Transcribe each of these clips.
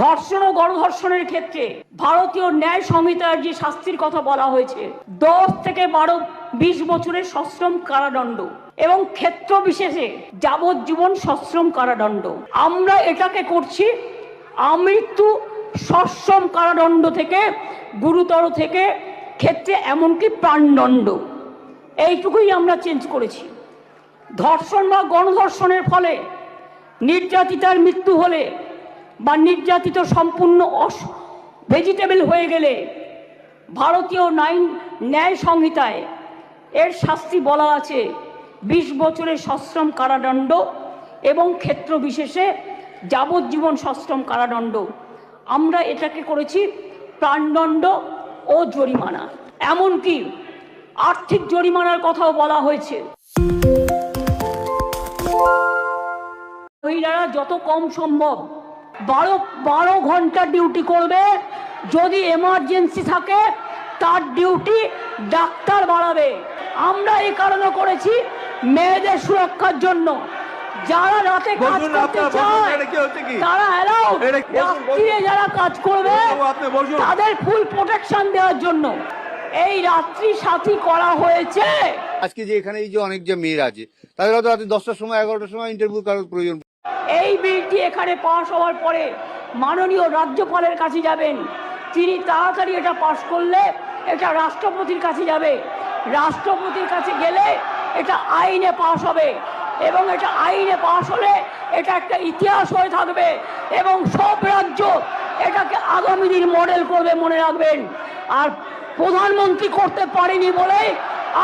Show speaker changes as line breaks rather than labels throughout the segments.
ধর্ষণ ও গণধর্ষণের ক্ষেত্রে ভারতীয় ন্যায় সংহিতার যে শাস্তির কথা বলা হয়েছে, দশ থেকে বারো, বিশ বছরের সশ্রম কারাদণ্ড এবং ক্ষেত্র বিশেষে যাবজ্জীবন সশ্রম কারাদণ্ড। আমরা এটাকে করছি আমৃত্যু সশ্রম কারাদণ্ড থেকে, গুরুতর থেকে, ক্ষেত্রে এমনকি প্রাণদণ্ড। এইটুকুই আমরা চেঞ্জ করেছি। ধর্ষণ বা গণধর্ষণের ফলে নির্যাতিতার মৃত্যু হলে বা নির্যাতিত সম্পূর্ণ অস ভেজিটেবল হয়ে গেলে ভারতীয় নাইন ন্যায় সংহিতায় এর শাস্তি বলা আছে। বিশ বছরের সশ্রম কারাদণ্ড এবং ক্ষেত্র বিশেষে যাবজ্জীবন সশ্রম কারাদণ্ড। আমরা এটাকে করেছি প্রাণদণ্ড ও জরিমানা। এমনকি আর্থিক জরিমানার কথাও বলা হয়েছে। মহিলারা যত কম সম্ভব বারো বারো ঘণ্টা ডিউটি করবে যদি এমার্জেন্সি থাকে তার ডিউটি ডাক্তার বাড়াবে আমরা এই কারণে করেছি মেয়েদের সুরক্ষার জন্য যারা রাতে কাজ করতে চায়
এটা কি হচ্ছে কি?
তারা
বসুন।
রাত্রিরে যারা কাজ করবে। তাদের ফুল প্রোটেকশন দেওয়ার জন্য এই রাত্রি সাথী করা হয়েছে
আজকে যে এখানে এই যে অনেক যে মেয়েরা আছে তাদের হয়তো রাতে দশটার সময় এগারোটার সময় ইন্টারভিউ করার প্রয়োজন
এই বিলটি এখানে পাশ হওয়ার পরে মাননীয় রাজ্যপালের কাছে যাবেন। তিনি তাড়াতাড়ি এটা পাশ করলে এটা রাষ্ট্রপতির কাছে যাবে। রাষ্ট্রপতির কাছে গেলে এটা আইনে পাশ হবে এবং এটা আইনে পাশ হলে এটা একটা ইতিহাস হয়ে থাকবে এবং সব রাজ্য এটাকে আগামী দিন মডেল করবে মনে রাখবেন। আর প্রধানমন্ত্রী করতে পারেনি বলে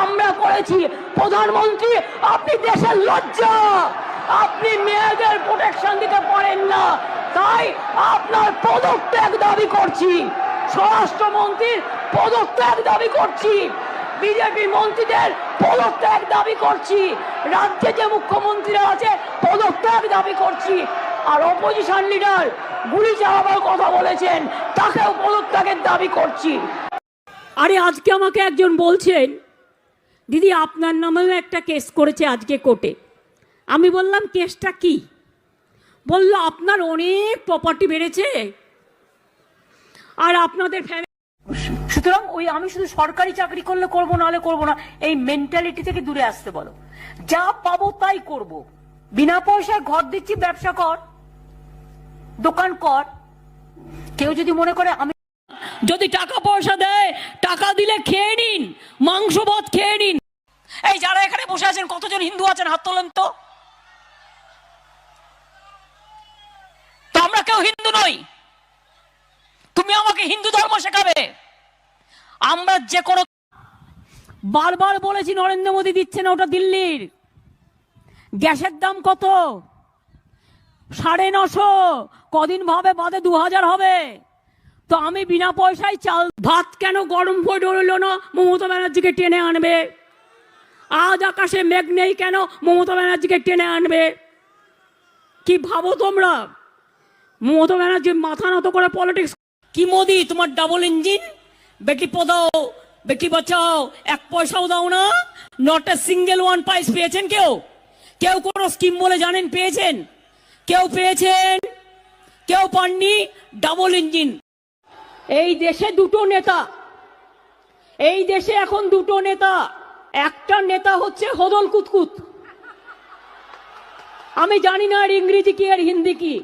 আমরা করেছি। প্রধানমন্ত্রী, আপনি দেশের লজ্জা! আপনি মেয়েদের প্রোটেকশন দিতে পারেন না। তাই আপনার পদত্যাগ দাবি করছি। স্বরাষ্ট্রমন্ত্রীর পদত্যাগ দাবি করছি। বিজেপি মন্ত্রীদের পদত্যাগ দাবি করছি। রাজ্যে যে মুখ্যমন্ত্রীরা আছে, পদত্যাগ দাবি করছি। আর অপোজিশন লিডার গুলি চালাবার কথা বলেছেন, তাকেও পদত্যাগের দাবি করছি।
আরে আজকে আমাকে একজন বলছেন, দিদি আপনার নামেও একটা কেস করেছে আজকে কোর্টে আমি বললাম কেসটা কি? বলল আপনার অনেক প্রপার্টি বেড়েছে আর আপনাদের ফ্যামিলি
সুতরাং ওই আমি শুধু সরকারি চাকরি করলে করব নাহলে করব না। এই মেন্টালিটি থেকে দূরে আসতে বলো। যা পাবো তাই করব। বিনা পয়সায় ঘর দিচ্ছি ব্যবসা কর দোকান কর। কেউ যদি মনে করে আমি
যদি টাকা পয়সা দেয় টাকা দিলে খেয়ে নিন মাংস ভাত খেয়ে নিন।
এই যারা এখানে বসে আছেন কতজন হিন্দু আছেন? হাত তোলেন তো তো আমরা কেউ হিন্দু নই। তুমি আমাকে হিন্দু ধর্ম শেখাবে। আমরা যে কোনো
বারবার বলেছি, নরেন্দ্র মোদী দিচ্ছে না ওটা দিল্লির। গ্যাসের দাম কত? সাড়ে নশো। কদিন ভাবে বাদে দু হাজার হবে। তো আমি বিনা পয়সায় চাল ভাত কেন গরম হয়ে ডরল না? মমতা ব্যানার্জিকে টেনে আনবে। আজ আকাশে মেঘ নেই কেন? মমতা ব্যানার্জিকে টেনে আনবে। কি ভাবো তোমরা? মমতা ব্যানার্জি মাথা নত করে পলিটিক্স কি মোদি তোমার ডাবল ইঞ্জিন বেটি পদাও বেটি বাঁচাও এক পয়সাও দাও না। নট এ সিঙ্গেল ওয়ান পাইস পেয়েছেন কেউ? কেউ কোনো স্কিম বলে জানেন পেয়েছেন? কেউ পেয়েছেন? কেউ পাননি? ডাবল ইঞ্জিন এই দেশে দুটো নেতা। এই দেশে এখন দুটো নেতা। একটা নেতা হচ্ছে হদল কুতকুত। আমি জানি না আর ইংরেজি কি আর হিন্দি কি।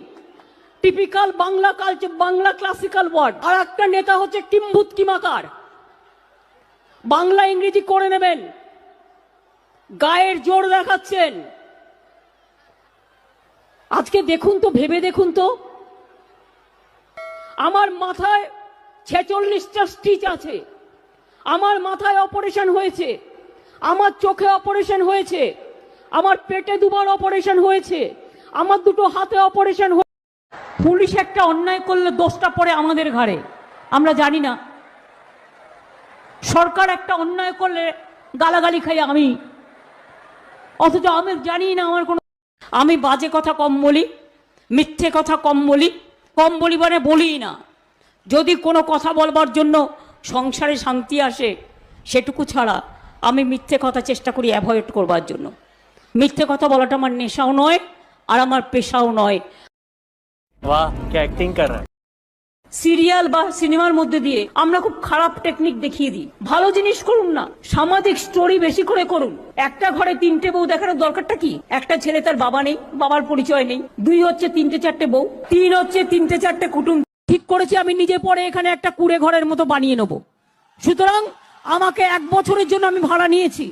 Typical Bangla culture Bangla classical word আর একটা নেতা হচ্ছে কিম্ভূত কিমাকার। বাংলা ইংরেজি করে নেবেন। গায়ের জোর দেখাচ্ছেন। আজকে দেখুন তো, ভেবে দেখুন তো। আমার মাথায় ছেচল্লিশটা স্টিচ আছে। আমার মাথায় অপারেশন হয়েছে। আমার চোখে অপারেশন হয়েছে। আমার পেটে দুবার অপারেশন হয়েছে। আমার দুটো হাতে অপারেশন পুলিশ একটা অন্যায় করলে দোষটা পড়ে আমাদের ঘাড়ে। আমরা জানি না। সরকার একটা অন্যায় করলে গালাগালি খাই আমি। অথচ আমি জানি না আমার কোনো আমি বাজে কথা কম বলি, মিথ্যে কথা কম বলি কম বলি মানে বলি না। যদি কোনো কথা বলবার জন্য সংসারে শান্তি আসে, সেটুকু ছাড়া আমি মিথ্যে কথা চেষ্টা করি অ্যাভয়েড করবার জন্য। মিথ্যে কথা বলাটা আমার নেশাও নয়, আর আমার পেশাও নয়।
বাহ কে অ্যাক্টিং কর
সিরিয়াল বা সিনেমার মধ্যে দিয়ে আমরা খুব খারাপ টেকনিক দেখিয়ে দিই। ভালো জিনিস করুন না, সামাজিক স্টোরি বেশি করে করুন। একটা ঘরে তিনটে বউ দেখানোর দরকারটা কি? একটা ছেলে তার বাবা নেই, বাবার পরিচয় নেই। দুই হচ্ছে তিনটে চারটে বউ, তিন হচ্ছে তিনটে চারটে কুটুম।
ঠিক করেছি, আমি নিজে পরে এখানে একটা কুড়ে ঘরের মতো বানিয়ে নেব। সুতরাং আমাকে এক বছরের জন্য আমি ভাড়া নিয়েছি।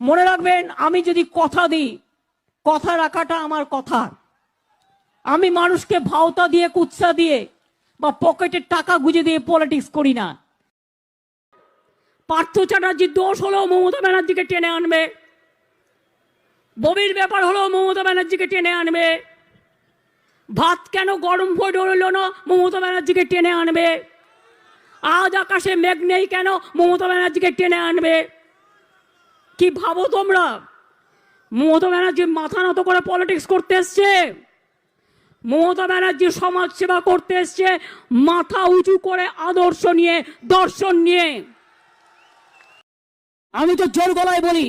মনে রাখবেন, আমি যদি কথা দিই, কথা রাখাটা আমার কথা। আমি মানুষকে ভাওতা দিয়ে, কুৎসা দিয়ে বা পকেটের টাকা গুজে দিয়ে পলিটিক্স করি না। পার্থ চ্যাটার্জির দোষ হলেও মমতা ব্যানার্জিকে টেনে আনবে। ববির ব্যাপার হলেও মমতা ব্যানার্জিকে টেনে আনবে। ভাত কেন গরম হয়ে রইল না, মমতা ব্যানার্জিকে টেনে আনবে। আজ আকাশে মেঘ নেই কেন, মমতা ব্যানার্জিকে টেনে আনবে। কি ভাবো তোমরা? মমতা ব্যানার্জি মাথা নত করে পলিটিক্স করতে এসছে। মমতা ব্যানার্জি সমাজসেবা করতে এসছে, মাথা উঁচু করে আদর্শ নিয়ে, দর্শন নিয়ে। আমি তো জোর গলায় বলি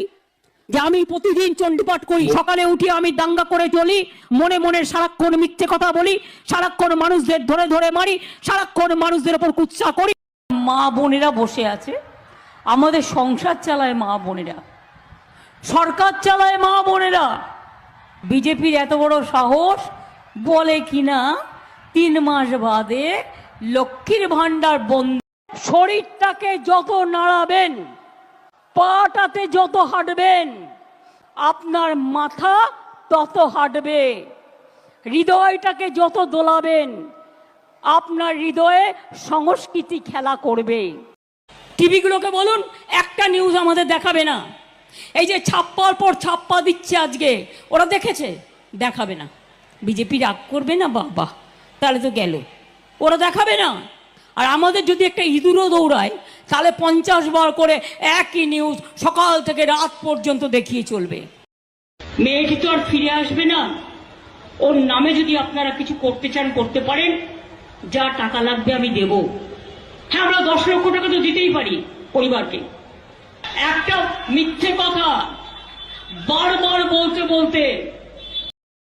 যে আমি প্রতিদিন চণ্ডীপাঠ করি, সকালে উঠি আমি দাঙ্গা করে চলি, মনে মনে সারাক্ষণ মিথ্যে কথা বলি, সারাক্ষণ মানুষদের ধরে ধরে মারি, সারাক্ষণ মানুষদের ওপর কুৎসা করি।
মা বোনেরা বসে আছে, আমাদের সংসার চালায় মা বোনেরা, সরকার চালায় মা বোনেরা। বিজেপির এত বড় সাহস বলে কিনা? তিন মাস বাদে লক্ষ্মীর ভান্ডার বন্ধ। শরীরটাকে যত নাড়াবেন, পাটাতে যত হাঁটবেন, আপনার মাথা তত হাঁটবে। হৃদয়টাকে যত দোলাবেন, আপনার হৃদয়ে সংস্কৃতি খেলা করবে। টিভিগুলোকে বলুন, একটা নিউজ আমাদের দেখাবে না। এই যে ছাপ্পার পর ছাপ্পা দিচ্ছে আজকে, ওরা দেখেছে? দেখাবে না। বিজেপি রাগ করবে না বাবা? তাহলে তো গেল। ওরা দেখাবে না। আর আমাদের যদি একটা ইঁদুরও দৌড়ায়, তাহলে পঞ্চাশ বার করে একই নিউজ সকাল থেকে রাত পর্যন্ত দেখিয়ে চলবে। মেয়েটি তো আর ফিরে আসবে না। ওর নামে যদি আপনারা কিছু করতে চান, করতে পারেন। যা টাকা লাগবে আমি দেব। হ্যাঁ আমরা দশ লক্ষ টাকা তো দিতেই পারি পরিবারকে। একটা মিথ্যে কথা। বারবার বলতে বলতে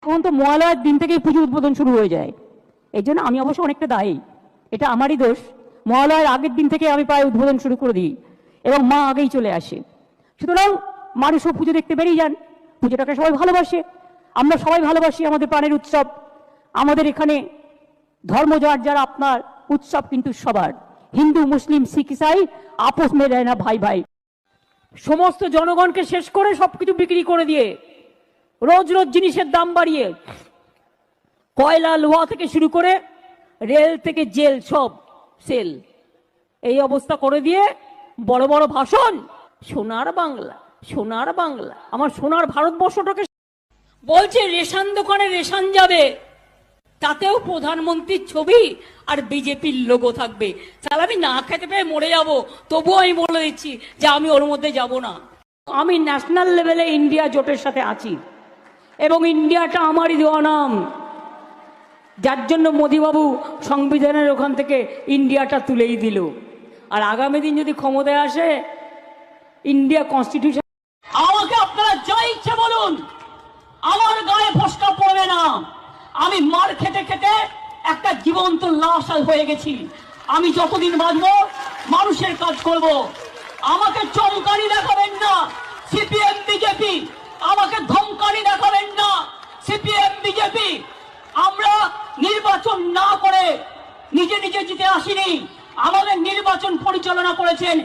এখন তো মহালয়ার দিন থেকেই পুজো উদ্বোধন শুরু হয়ে যায়। এই জন্য আমি অবশ্য অনেকটা দায়ী। এটা আমারই দোষ। মহালয়ার আগের দিন থেকে আমি প্রায় উদ্বোধন শুরু করে দিই এবং মা আগেই চলে আসে। সুতরাং মানুষও পুজো দেখতে বেরিয়ে যান। পুজোটাকে সবাই ভালোবাসে। আমরা সবাই ভালোবাসি আমাদের প্রাণের উৎসব। আমাদের এখানে ধর্ম যার যার আপনার উৎসব কিন্তু সবার। হিন্দু, মুসলিম, শিখ, ইসাই আপোষ মে দেয় না ভাই ভাই। সমস্ত জনগণকে শেষ করে সবকিছু বিক্রি করে দিয়ে রোজ রোজ জিনিসের দাম বাড়িয়ে কয়লা লোহা থেকে শুরু করে রেল থেকে জেল সব সেল। এই অবস্থা করে দিয়ে বড় বড় ভাষণ, সোনার বাংলা সোনার বাংলা। আমার সোনার ভারতবর্ষটাকে বলছে, রেশন দোকানে রেশন যাবে। তাতেও প্রধানমন্ত্রীর ছবি আর বিজেপির লোগো থাকবে। তাহলে আমি না খেতে পেয়ে মরে যাব, তবুও আমি বলে দিচ্ছি যে আমি ওর মধ্যে যাব না। আমি ন্যাশনাল লেভেলে ইন্ডিয়া জোটের সাথে আছি। এবং ইন্ডিয়াটা আমারই দেওয়া নাম। যার জন্য মোদিবাবু সংবিধানের ওখান থেকে ইন্ডিয়াটা তুলেই দিল। আর আগামী দিন যদি ক্ষমতায় আসে, ইন্ডিয়া কনস্টিটিউশন আমাকে আপনারা যা ইচ্ছে বলুন, আমার গায়ে ফসকা পড়বে না। আমি মার খেতে খেতে একটা জীবন্ত লাশ হয়ে গেছি। আমি যতদিন বাঁচবো, মানুষের কাজ করব। আমাকে চমকানি দেখাবেন না, সিপিএম, বিজেপি। আমাকে ধমকানি দেখাবেন না। সিপিএম, বিজেপি, আমরা নির্বাচন না করে নিজে নিজে জিতে আসিনি। আমাদের নির্বাচন পরিচালনা করেছেন